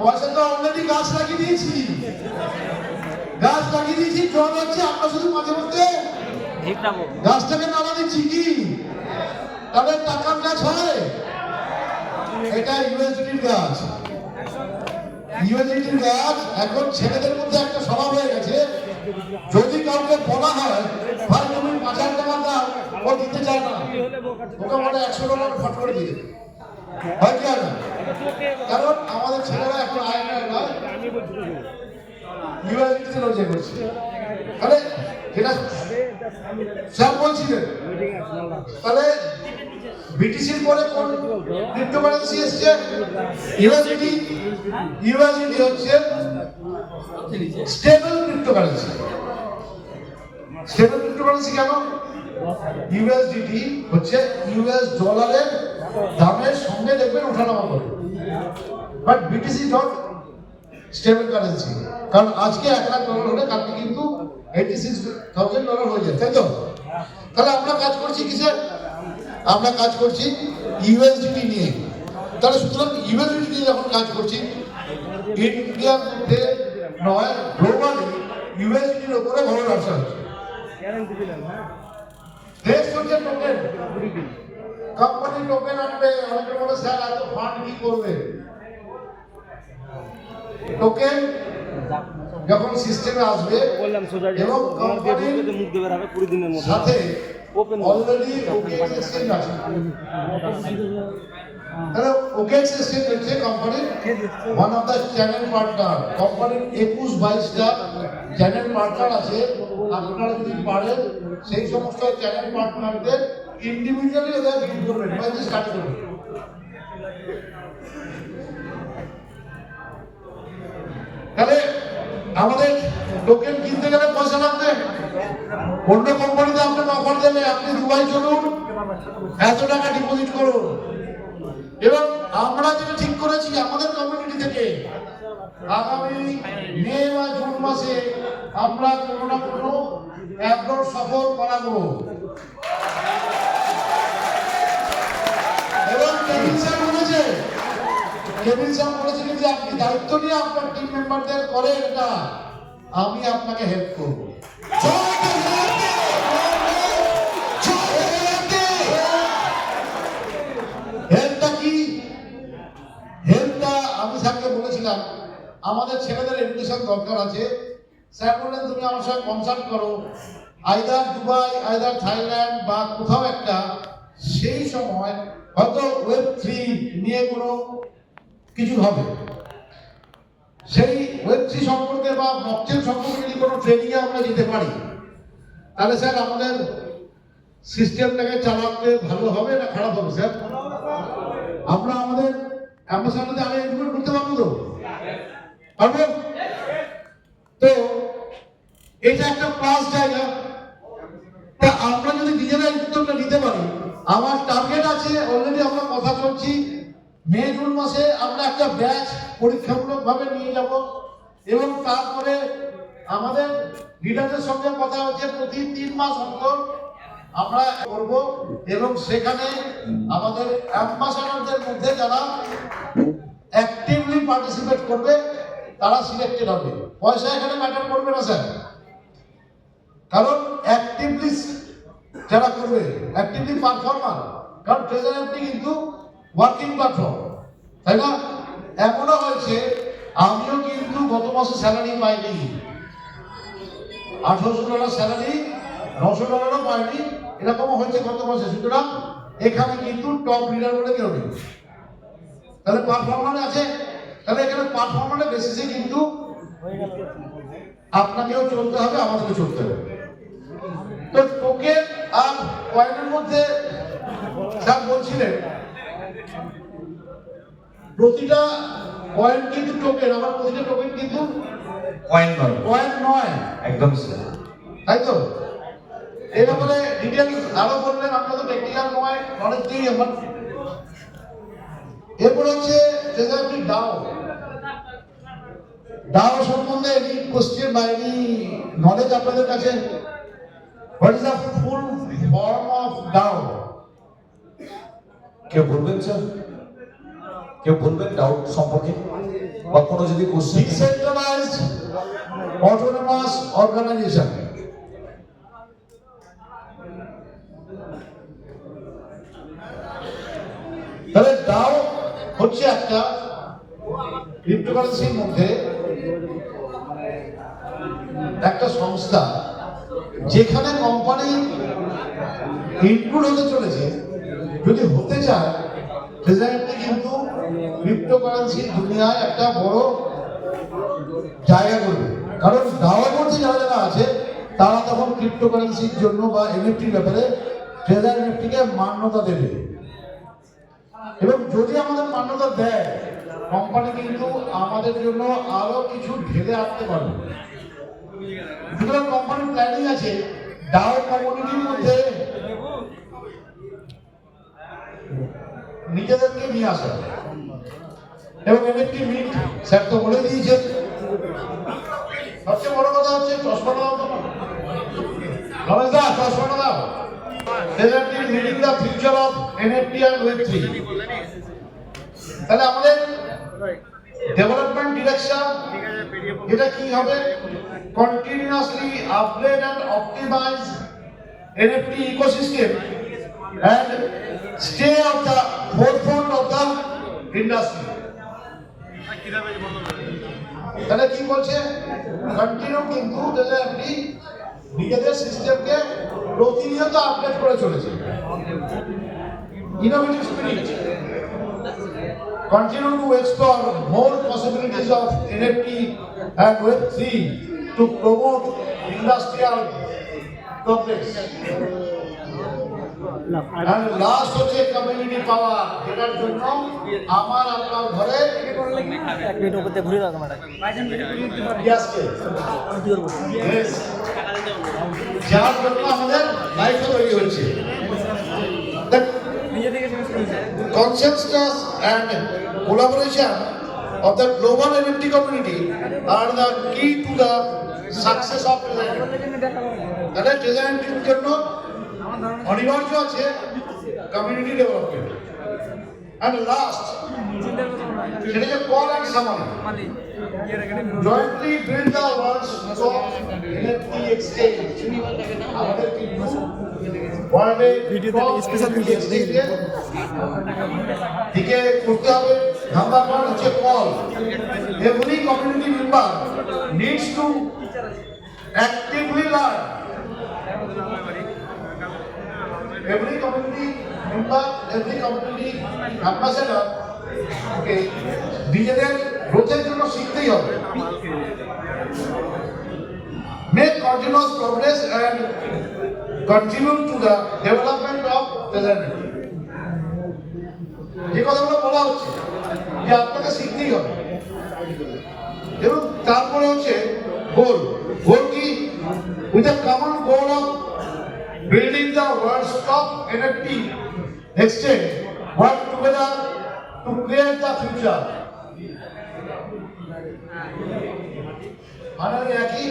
পয়সা তো অলরেডি গাছ লাগিয়ে দিয়েছি। গাছ লাগিয়ে দিয়েছি, জল হচ্ছে আমরা শুধু মাঝে মধ্যে গাছটাকে নামা দিচ্ছি কি? তবে টাকার গাছ হয়? এটা ইউএসডিটির গাছ। ইউএসডিটির গাছ এখন ছেলেদের মধ্যে একটা স্বভাব হয়ে গেছে। যদি কাউকে বলা হয়, ভাই, তুমি পাঁচ হাজার টাকা দাও, ও দিতে চায় না। ওকে বলে, একশো টাকা ফট করে দিয়ে দেবে। হয় কি হয় না। কারণ আমাদের ছেলেরা এখন আয় না। নয় ইউএসডিটিতে রোজে করছে। তাহলে যেটা স্যার বলছিলেন, তাহলে বিটিসির পরে কোন ক্রিপ্টোকারেন্সি এসছে? ইউএসডি ইউএসডি হচ্ছে স্টেবল ক্রিপ্টোকারেন্সি স্টেবল ক্রিপ্টোকারেন্সি কেন? ইউএসডিটি হচ্ছে ইউএস ডলারের দামের সঙ্গে দেখবেন ওঠানামা করে। But BTC dot stable currency কারণ আজকে এক লাখ ডলার হলে কালকে কিন্তু এইটি সিক্স থাউজেন্ড ডলার হয়ে যায়, তাই তো? তাহলে আমরা কাজ করছি কিসের? আমরা কাজ করছি ইউএসডিটি নিয়ে। তাহলে সুতরাং ইউএসডিটি নিয়ে যখন কাজ করছি ইন্ডিয়ার মধ্যে নয় গ্লোবালি ইউএসডিটির ভালো ব্যবসা হচ্ছে। দেশ হচ্ছে টোকেন কোম্পানি টোকেন আনবে অনেকে বলে স্যার এত ফান্ড কি করবে? টোকেন যখন সিস্টেমে আসবে বললাম সোজা এবং কোম্পানির মুখ দেবে হবে কুড়ি দিনের মধ্যে। সাথে অলরেডি ওকেএক্স এক্সচেঞ্জ আছে। তাহলে ওকেএক্স এক্সচেঞ্জ হচ্ছে কোম্পানির one of the channel partner কোম্পানির একুশ বাইশটা চ্যানেল পার্টনার আছে, আপনারা যদি পারেন, সেই সমস্ত চ্যানেল পার্টনারদের ইন্ডিভিজুয়ালি ওদের বিল করবেন, বা স্টার্ট করবেন। তাহলে আমাদের টোকেন কিনতে গেলে পয়সা লাগবে। অন্য কোম্পানিতে আপনাকে অফার দেবে, আপনি দুবাই চলুন, এত টাকা ডিপোজিট করুন। এবং আমরা যেটা ঠিক করেছি আমাদের আগামী মে বা জুন মাসে আমরা কোনো না কোনো একদম সফর করাবো এবং কেবিন স্যার বলেছে কেবিন স্যার বলেছিলেন যে আপনি দায়িত্ব নিয়ে আপনার টিম মেম্বারদের করেন এটা আমি আপনাকে হেল্প করব! হেল্পটা কি? হেল্পটা আমি স্যারকে বলেছিলাম। আমাদের ছেলেদের এডুকেশন দরকার আছে। স্যার বললেন, তুমি আমার সঙ্গে কনসাল্ট করো। আইদার দুবাই আইদার থাইল্যান্ড বা কোথাও একটা, সেই সময় হয়তো ওয়েব থ্রি নিয়ে কোনো কিছু হবে। সেই ওয়েব থ্রি সম্পর্কে বা ব্লকচেন সম্পর্কে যদি কোনো ট্রেনিংয়ে আমরা যেতে পারি, তাহলে স্যার আমাদের সিস্টেমটাকে চালাতে ভালো হবে না খারাপ হবে, স্যার? আমরা আমাদের অ্যাম্বাসাডারদের আগে ইনক্লুড করতে পারব তো পারব তো, এটা একটা প্লাস জায়গা। তা আমরা যদি নিজেরা এই উদ্যোগটা নিতে পারি, আমার টার্গেট আছে অলরেডি আমরা কথা চলছি মে, জুন মাসে আমরা একটা ব্যাচ পরীক্ষামূলক ভাবে নিয়ে যাব। এবং তারপরে আমাদের লিডারদের সঙ্গে কথা হচ্ছে, প্রতি তিন মাস অন্তর আমরা করব। এবং সেখানে আমাদের অ্যাম্বাসাডারদের মধ্যে যারা অ্যাক্টিভলি পার্টিসিপেট করবে তারা সিলেক্টেড হবে। পয়সা এখানে ম্যাটার করবে না স্যার কারণ অ্যাক্টিভলি যারা করবে অ্যাক্টিভলি পারফর্মার কারণ ট্রেজারারটি কিন্তু ওয়ার্কিং প্ল্যাটফর্ম তাই না? এমনও হয়েছে, আমিও কিন্তু গত মাসে স্যালারি পাইনি। আঠারোশো ডলার স্যালারি নশো ডলারও পাইনি, এরকমও হয়েছে গত মাসে। সুতরাং এখানে কিন্তু টপ লিডার বলে কেউ নেই। তাহলে পারফর্মার আছে? তাহলে এখানে পারফর্মারের বেসিসে কিন্তু আপনাকেও চলতে হবে আমাদেরকে চলতে হবে। তো টোকেন আর কয়েনের মধ্যে স্যার বলছিলেন প্রতিটা কয়েন কিন্তু টোকেন আমার প্রতিটা টোকেন কিন্তু কয়েন নয়। কয়েন নয়। একদম তাই তো? এই ব্যাপারে ডিটেল আরও বললেন আপনার তো টেকনিক্যাল নয় নলেজ নেই আমার। এরপর হচ্ছে ট্রেজারি ডাও ডাও সম্বন্ধে এনি কোশ্চেন বা এনি নলেজ আপনাদের কাছে? What is the full form of DAO কেউ বলবেন স্যার কেউ বলবেন ডাউট সম্পর্কে? বা কোনো যদি কোশ্চেন ডিসেন্ট্রালাইজড অটোনমাস অর্গানাইজেশন তাহলে ডাও হচ্ছে একটা ক্রিপ্টোকারেন্সির মধ্যে একটা সংস্থা যেখানে কোম্পানি ইনক্লুড হতে চলেছে, যদি হতে চায় প্রেজেন্টলি কিন্তু ক্রিপ্টোকারেন্সি দুনিয়ায় একটা বড় জায়গা করবে। কারণ দাওয়ার মধ্যে যারা যারা আছে, তারা তখন ক্রিপ্টোকারেন্সির জন্য বা এনএফটির ব্যাপারে ট্রেজার এনএফটিকে মান্যতা দেবে। এবং যদি আমাদের মান্যতা দেয় কোম্পানি কিন্তু আমাদের জন্য আরও কিছু ঢেলে আনতে পারবে। সুতরাং কোম্পানির প্ল্যানিং আছে ডাও কমিউনিটির মধ্যে নিজেদেরকে নিয়ে আসা। এবং এনএফটি মিট স্যার তো বলে দিয়েছেন। সবচেয়ে বড় কথা হচ্ছে চশমাটা দাও রমেশ দা চশমাটা দাও। Presently leading the future of NFT and web three তাহলে আমাদের ডেভেলপমেন্ট ডিরেকশন এটা কি হবে? Continuously upgrade and optimise NFT ecosystem and stay of the forefront of the industry তাহলে কি বলছে? কন্টিনিউ কিন্তু তাহলে আপনি নিজেদের সিস্টেমকে প্রতিনিয়ত আপডেট করে চলেছে innovative spirit continue to explore more possibilities of NFT and Web3 to promote industrial progress. And last হচ্ছে কমিউনিটি পাওয়ার এটার জন্য আমার আপনার ঘরে এক মিনিট উপর ঘুরে দাও Yes. যার জন্য আমাদের লাইফ তৈরি হচ্ছে consensus and collaboration of the global NFT community are the key to the success of তাহলে ডিজাইনের জন্য অনিবার্য আছে কমিউনিটি ডেভেলপমেন্ট অ্যান্ড লাস্ট সেটা যে call and summary jointly build the world's top NFT exchange. আমাদের কিন্তু ওয়ার্ল্ডে ভিডিওতে স্পেশাল ভিডিও দিকে করতে হবে। নাম্বার ওয়ান হচ্ছে call. Every community member needs to actively learn every community member, every community ambassador, okay, নিজেদের গ্রোথের জন্য শিখতেই হবে make continuous progress and contribute to the development of Tanzania. যে কথাগুলো বলা হচ্ছে যে আপনাকে শিখতেই হবে এবং তারপরে হচ্ছে গোল Goal কি with a common goal of building the world's top NFT exchange, work together to create the future. মানে একই